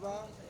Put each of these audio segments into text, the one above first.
Cuba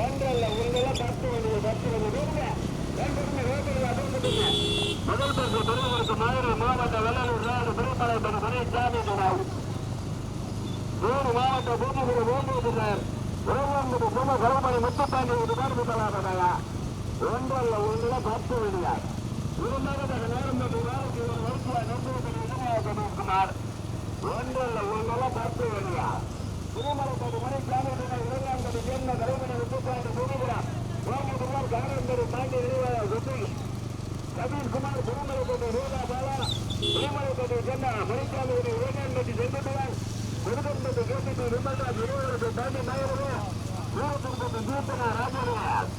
ஒன்றல்ல உங்களை பத்து வண்டியை பத்து வண்டி முதல் பரிசு பெருமருக்கு மதுரை மாவட்ட வெள்ளலூர் நாடு திருமலைப்படி துணை சாமி துணாவு மூணு மாவட்ட பூமிபுர ஓம்பூர் உறவான்பது சும கருமணி முத்துப்பாண்டி ஒரு பேர் முதலாவதாக ஒன்றல்ல உங்களை பத்து வண்டியா இருந்தாலும் நேரம் பற்றி நாளைக்கு ஒரு வரிசையா நம்பி குமார் ஒன்றல்ல உங்களை பத்து வண்டியா திருமலைப்படி மணி சாமி துணை இளைஞர்கள் சேர்ந்த கருமணி முத்துப்பாண்டி பூமிபுரம் ஓம்பூர் காரந்தரு பாண்டி நினைவாக வெற்றி கபீர்குமார் திருமலைப்பட்டி ரூபா பாலா திருமலைப்பட்டி சென்னா மணிக்காமதி வேணாம்பட்டி செந்தத்துவன் முருகன்பட்டி கேபிபி விமல்ராஜ் இருவருக்கு தாண்டி நாயரவே ஊரத்துக்கு தீர்த்தனா ராஜேந்திரன்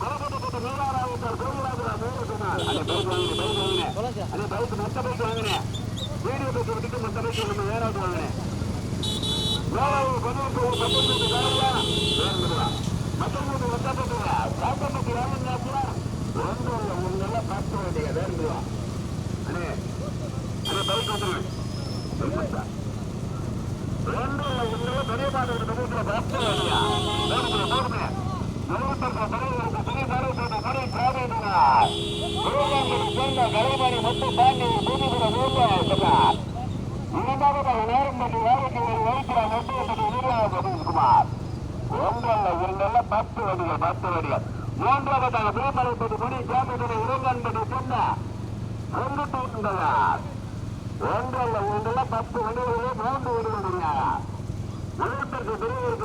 மலப்பட்டி நீராராவுக்கார் கோவிலாபுரா மூலகுமார் அந்த பைக் வாங்கினேன் பைக் வாங்கினேன் அந்த பைக் மொத்த பைக் வாங்கினேன் வீடியோ பைக் விட்டுட்டு மொத்த பைக் நம்ம வேறாவது வாங்கினேன் வேளாண் பதினெட்டு பத்தொன்பது காலையா வேறுபடுவா பத்தொன்பது ஒத்தப்பட்டுவா நேரம் பண்ணி வேலைக்கு ஒரு வயிற்றார் நெட்டியப்படி வீரராஜ குமார் ஒன்றல்ல இரண்டல்ல பத்து வடிகள் பத்து வடிகள் மூன்றாவதாக சொன்ன ஒன்றல்ல இரண்டல்ல பத்து வடிகளிலே மூன்று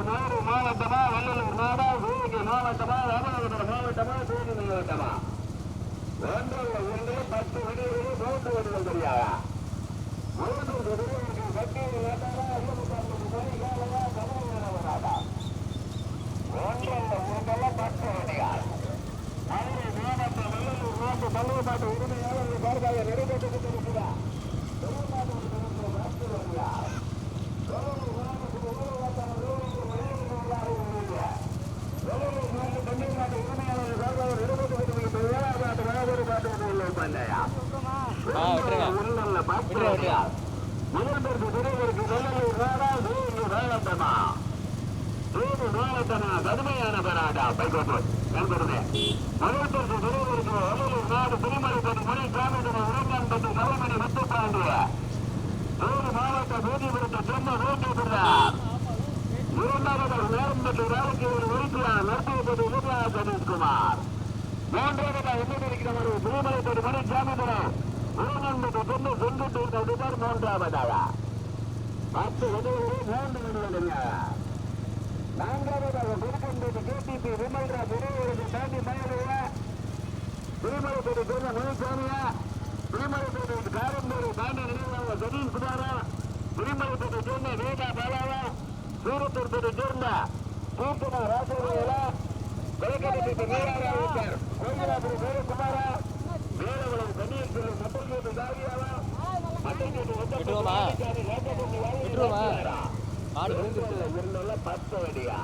மதுரை மாவட்டமா வள்ளலூர் நாடா மாவட்டமா ராமநாதபுரம் மாவட்டமா சிவகங்கை மாவட்டமா ஒன்றல்ல இரண்டல்ல பத்து வடிகளிலே மூன்று வடிகள் தெரியாதா ஆ விட்டுருங்க விட்டுருங்க விட்டுருங்க முதல்வருக்கு துறைவருக்கு வெள்ளலூர் நாடா சிவகங்கை வேளாண்டமா சூது வேளாண்டமா கடுமையான போராட்டா பைக்கோட்டு நண்பருமே முதல்வருக்கு துறைவருக்கு வெள்ளலூர் நாடு திருமலைப்பட்டி முனை சாமிதன உரங்கான்பட்டி கலைமணி முத்துப்பாண்டிய சூது மாவட்ட பூதிபுரத்தை சொன்ன வேண்டி பெறார் இரண்டாவது ஒரு ஒழிக்கிறார் நற்பது ஊர்லா சதீஷ்குமார். மூன்றாவது என்ன இருக்கிறவர் திருமலைப்பட்டி முனை சாமிதனம் உரங்கான்பட்டி சொன்ன செங்குட்டு தடுப்பார் மூன்றாவதாக. பத்து உதவி மூன்று நிமிடங்க நான்காவதாக திருக்கம்பேட்டு கேடிபி விமல்ராஜ் இருவருக்கு தாண்டி மயிலுவ திருமலைப்பேட்டை சேர்ந்த முனிசாமியா. திருமலைப்பேட்டை காரம்பேடு தாண்டி நினைவாக சதீஷ் குமாரா திருமலைப்பேட்டை சேர்ந்த வேதா பாலாவா. சூரத்தூர்பேட்டை சேர்ந்த. கீர்த்தனா ராஜவேலா கொலைக்கடப்பேட்டை வீராராவுக்கர் கோயிலாபுரி வேலுகுமாரா வேலவளம் கண்ணீர் செல்லும் தாரியாவா? விட்டுருவோமா? மாடு விழுந்துருச்சு இருந்துள்ள பத்து வடியா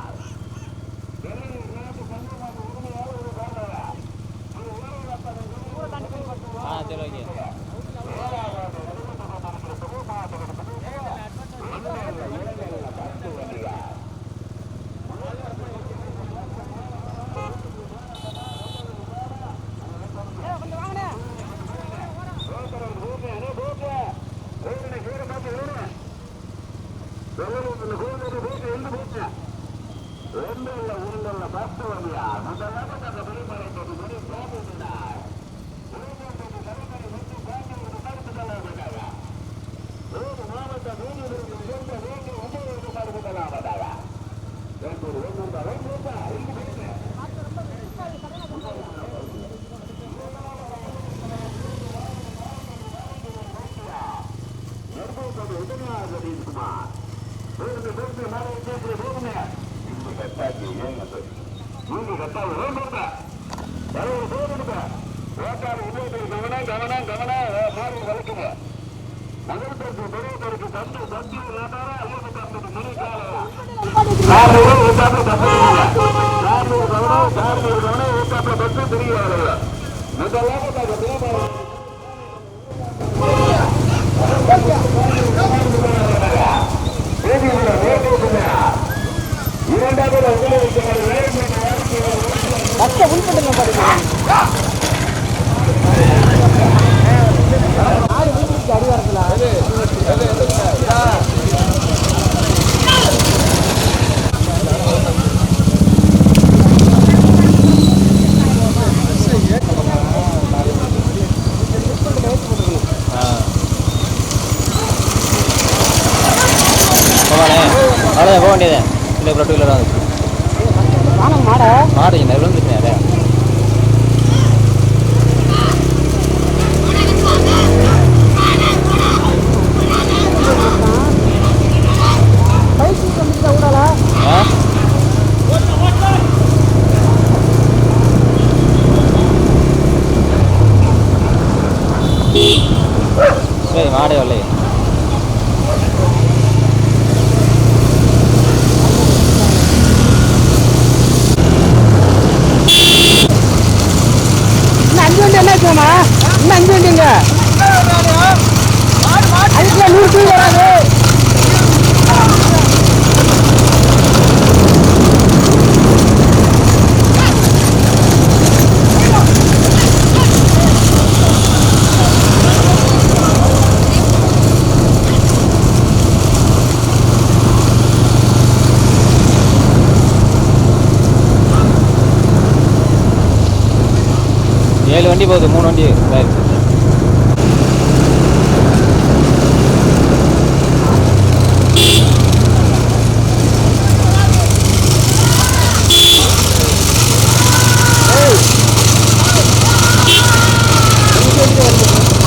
ஏழு வண்டி போகுது மூணு வண்டி இதாயிருச்சு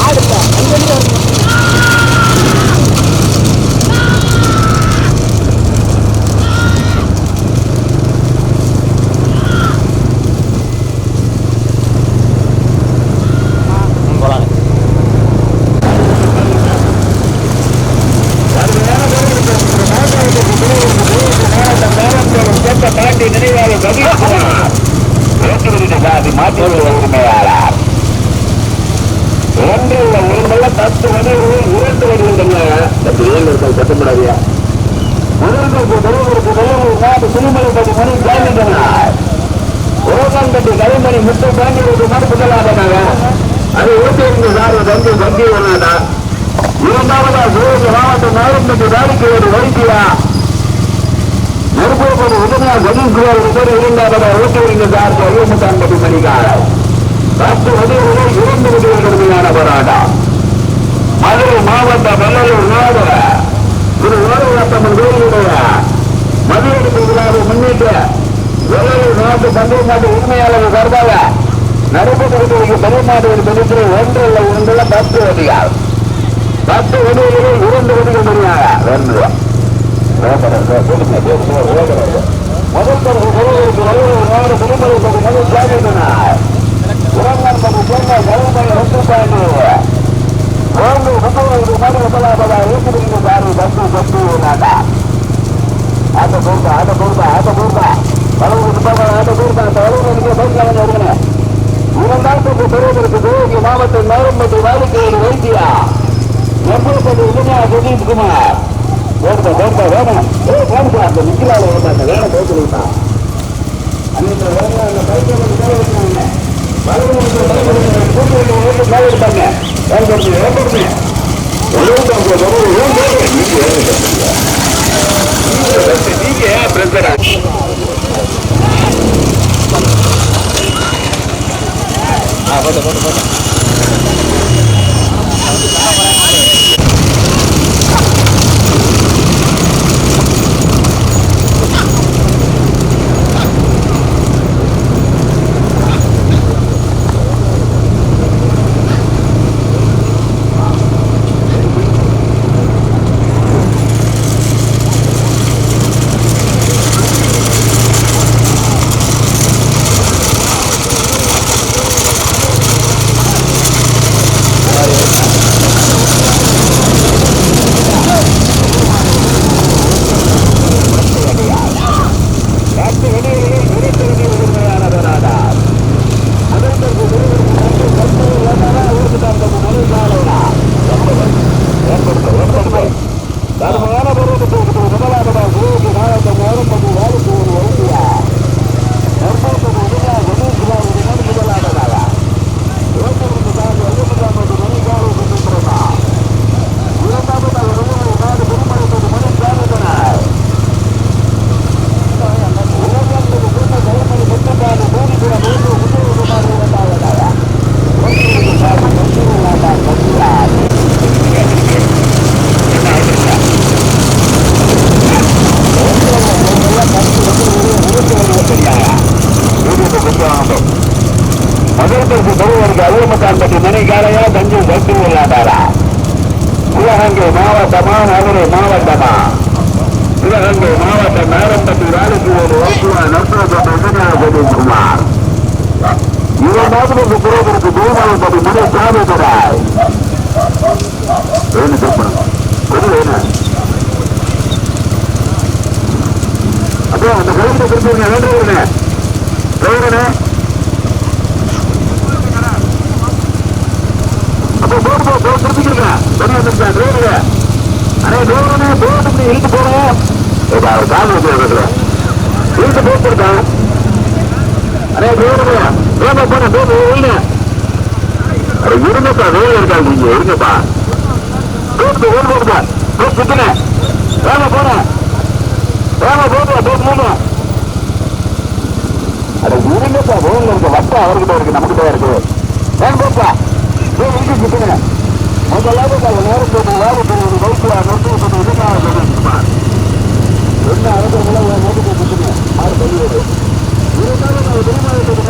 ஆடு இல்லை அஞ்சு வண்டி வருது ம் போகலான்னு பாண்டி நினைவாளர் ரவிக்குமார் ஏற்றுமதி சாதி மாற்றுவது உரிமையாளர். ஒன்றில் உரிமையில பத்து வடிவுகள் இரண்டு வடிவுகள் சட்டப்படாதியா முதல்வருக்கு தலைவருக்கு தலைவர் நாடு திருமலைப்பட்டி மணி ஜாமீன்றார் ஓகாம்பட்டி கலைமணி முத்து பாண்டியருக்கு மறு அது ஓட்டியிருந்த சார் தந்தை தந்தி வராதா இரண்டாவதா மாவட்டம் வைத்தியா நெருப்போடு உதவியா சதீஷ்குமார் பேர் இரண்டாவதா ஓட்டியிருந்த ஐம்பத்தி ஐயமுத்தான்பட்டி மணிக்காரர் பத்து உதவிகள் இரண்டு உதவிகள் கடுமையான போராட்டம் மதுரை மாவட்ட வல்லூர் நாடு ஒரு ஓரவட்டம்மன் கோயிலுடைய மதியெடுப்பு விழாவை முன்னிட்டு வல்லூர் நாட்டு பந்தய நாட்டு உரிமையாளர் சார்பாக நடைபெற்றிருக்கிற தொகுப்பில் ஒன்று இல்லை ஒன்றுல பத்து உதவிகள் பத்து உதவிகளில் இரண்டு உதவிகள் மணியாக வேண்டுவா மாவட்டம் நாரம்பட்டி வாடிக்கையில் வைத்தியா எம்பூர் இளைஞர் சுதீப் குமார் வேணுமா வேணுமா வேணும் ஏ வேணுமா அந்த நிக்கிறாள் வேண்டாம் வேணும் இழுத்து போறோம் இழுத்து போட்டுருக்கான் அண்ணே வேணுங்க வேணும் போன போட்டு இல்லை அட இருங்கப்பா வேலை இருக்காது நீங்க இருங்கப்பா போட்டு ஓடு போடுப்பா போட்டு சுத்துன வேலை போன வேலை போடுவா போட்டு மூணு அட இருங்கப்பா வேலை இருக்க வட்டா அவர்கிட்ட இருக்கு நமக்கிட்ட இருக்கு. வேன் போப்பா போய் இருக்கு முதலாவது நாள் நேரம் போட்டு வேலை போடுவது என்ன அவசரங்களா நோக்கி போய் சுத்துன இருந்தாலும் நான் திருமாவட்டத்துக்கு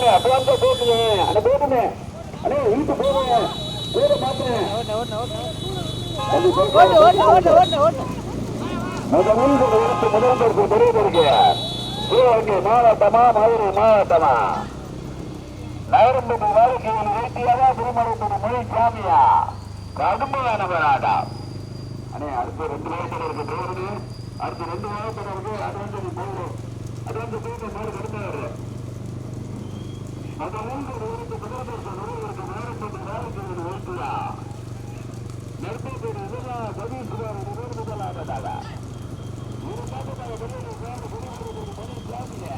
போட்டுங்க அப்பதான் போட்டுங்க அட போட்டுங்க அடே இழுத்து போடுங்க. போட எடுத்து முதல்வருக்கு தெரிவித்திருக்கு மாவட்டமா மதுரை மாவட்டமா நகரம்பட்டி வாழ்க்கையில் வேட்டியாவா திருமணத்தோட மொழி சாமியா கடுமையான போராட்டம் அண்ணே அடுத்த ரெண்டு வயசுல இருக்கு. போறது அடுத்த ரெண்டு வயசுல இருக்கு. அது வந்து போகணும். அது வந்து மேல கடுமையாரு முதலாவதாக எடுத்து முதல்வருக்கு முதல்வருக்கு நகரம்பட்டி வாழ்க்கையில் வேட்டியா நெருப்பேட்டை இதுதான் சதீஸ்வரர் முதல் முதலாக ஒரு பாட்டத்தை வெளியே பணி சாமியா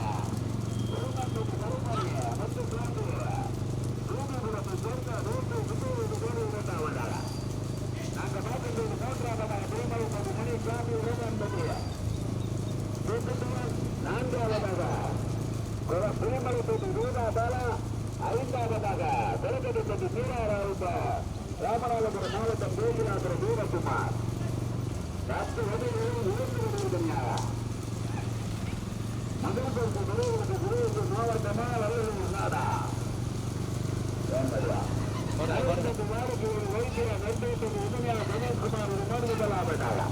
புலிமலைப்பட்டி ரூபா பாலா ஐந்தாவதாக கொலக்கட்டிப்பட்டி மீனாராவுத்த ராமநாதபுரம் மாவட்டம் கோகிலாபுரம் வீரகுமார் பத்து வகைகளில் உயர்ந்து வருவதுங்க முதல் பரிசு பெறுவதற்கு விருதுக்கு மாவட்டமா வல்லூர் நாடா வேண்டா போடுங்க போடுங்க வைத்திய நெல்வேட்டது உதவியாக கணேஷ்குமார் ஒரு மருந்து கொள்ளாவிட்டாரா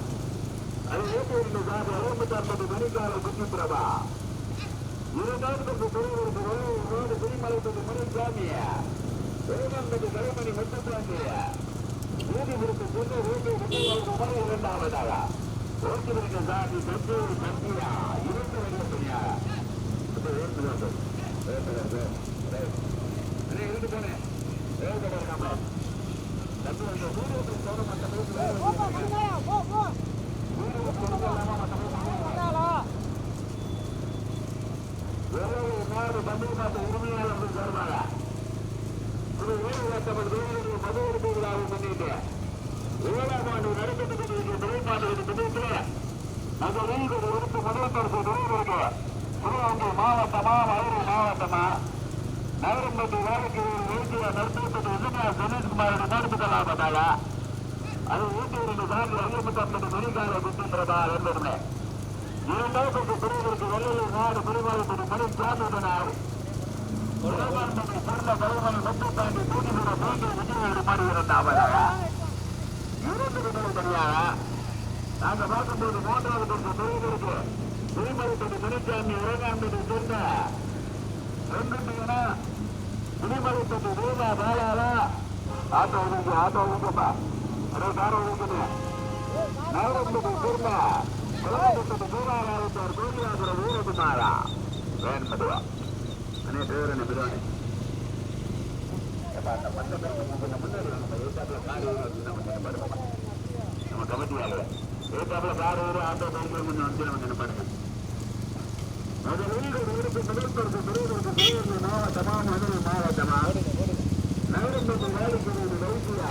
அது ஏற்றிருந்த சார் அறுபத்தி ஐம்பது மணிக்கால குட்டி பிரபா இரண்டாயிரத்தி பெரியவருக்கு வல்லூர் ரோடு குடிமலைப்பது முனிசாமிய வேதாந்தது கலைமணி முத்துசாமிய நீதிபுரத்து சொந்த ரோட்டை முத்தையாவுக்கு மறு இரண்டாவதாக ஓட்டுவருக்கு சாதி தந்தூர் தம்பியா இரண்டு வருவதையா அது ஏற்று வேண்டும் ஏற்று போனேன் ஏற்று வேண்டும் தம்பி அந்த ஊருக்கு வேலையை நாடு தமிழ் உரிமையாளர்கள் சார்பாக ஒரு ஏழு லட்சம் வேலையை மது எடுப்பு விழாவை முன்னிட்டு ஏழாம் ஆண்டு நடைபெற்றுக் கொண்டிருக்கிற நிலைப்பாடுகளின் திட்டத்தில் அந்த நீங்க எடுத்து முதல் பரிசு பெறுவதற்கு சிவகங்கை மாவட்டமா மதுரை மாவட்டமா நகரம்பட்டி வேலைக்கு வைத்திய நடுத்தப்பட்ட விஜயா நடத்துக்கலாம் நடத்துக்கலாமட்டாக அது ஊட்டியிருந்து சார்பில் ஐம்பத்தி ஐம்பது மணிக்கால என்பதுமே. என்பதுமே இரண்டாவது பிரிவிற்கு வெள்ளையில் நாடு பிரிவாளப்படி மணி சாமியினார் உலகத்தை சேர்ந்த தலைவன் முத்துப்பாண்டி தூக்கிவிட தூக்கி விஜயோடு மாறி இரண்டாவதாக இரண்டு விதங்கள் தனியாக நாங்க பார்க்கும்போது மூன்றாவது பரிசு பிரிவிற்கு திருமலைப்படி மணிசாமி உலகாம்படி சேர்ந்த ரெண்டு திருமலைப்பட்டி ரூபா பாலாலா ஆட்டோ ஒதுக்கு ஆட்டோ ஒதுக்கப்பா அதே கார ஒதுக்குது நகரத்துக்கு திரும்ப. குலகத்துக்கு கோவிலாபுர வீரகுமாரா வேண்மதுவா அனே பேர் என்ன பிரிவானி நம்ம கமிட்டி ஆளுங்க ஏத்தாப்புல கார் வரும் ஆட்டோ பைக்கில் கொஞ்சம் வந்து நம்ம நினைப்பாருங்க முதலில் இருக்கு முதல் பரிசு பெறுவதற்கு சிவகங்கை மாவட்டமா மதுரை மாவட்டமா நகரம்பட்டி வேலைக்குரிய வைத்தியா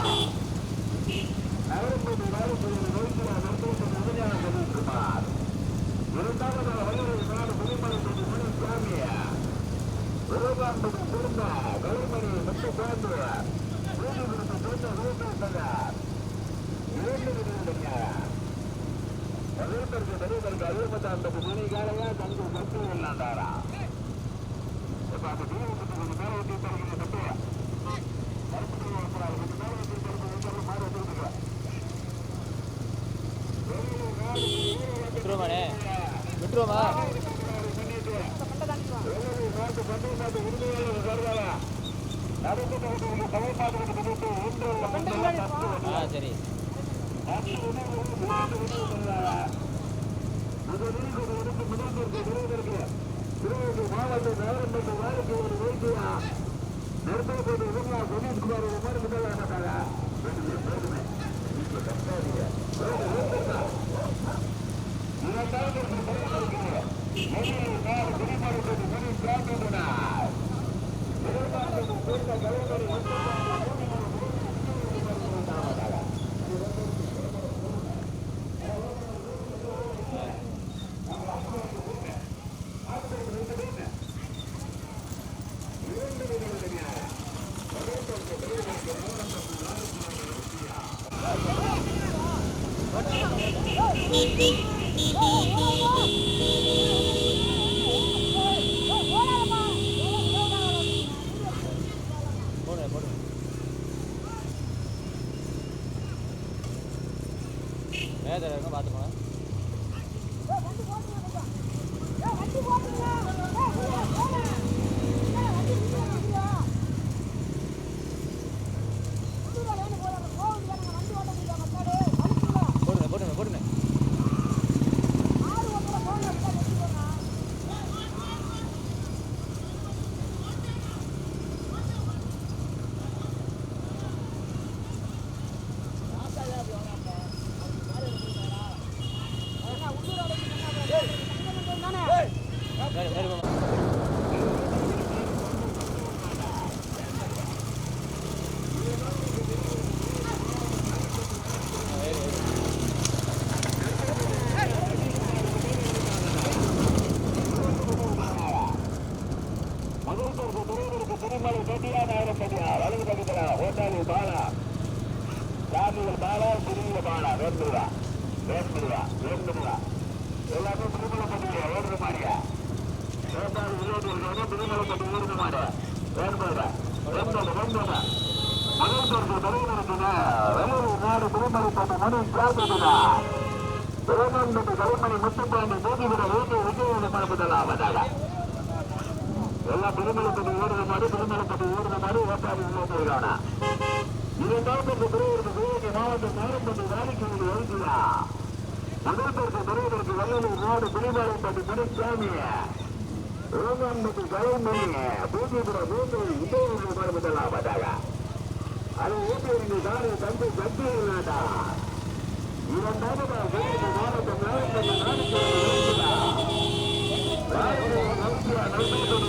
நகரம்பட்டி வேலைக்குரிய வைத்தியா மருத்துவத்தின் உதவியாக இரண்டாவதாக வல்லூர் நாடு புதுமலைப்பட்டி முனிசாமியா விருதாம்பட்டி திரும்ப கலைமணி முத்துசாமி வீதிபுரத்து மணி காலையா தங்கு கட்டு இல்லாண்டாரா பாலா. ராஜுகள் பாலா புதிய பாலா. வேண்டுவா வேண்டுவா வேண்டுவா எல்லாமே திருமலை பட்டியா ஓடுற மாதிரியா? வேண்டாம் விளையாட்டு திருமலை பட்டி ஓடுற மாதிரியா? வேண்டுவா வேண்டுவா வேண்டுவா மலைப்பொருள் தலைவருக்குன வேலூர் நாடு திருமலைப்பட்ட மணி காத்துனா திருமணம் கலைமணி முத்துப்பாண்டி தூக்கிவிட வேண்டிய விஜயோட மரபுதலாவதாக எல்லாம் திருமலைப்பட்டி ஓடுற மாதிரி திருமலைப்பட்டி ஓடுற மாதிரி ஓட்டாடி உள்ள போயிடானா இரண்டாவது பிரிவிற்கு சிவகங்கை மாவட்டம் மாரம்பட்டி வாடிக்கையில் எழுதியா முதல்வருக்கு பிரிவிற்கு வல்லூர் நாடு திருமலைப்பட்டி முனிசாமி ரோமான்பட்டி கலைமணி பூஜிபுர பூஜை விஜயோட மரபுதலாவதாக அது ஊட்டியிருந்து தானே தந்தை கட்டியில் நாட்டா இரண்டாவது வேறு மாவட்டம் நாகப்பட்டி நாடு முதலாவதாக புலிமலைப்பட்டி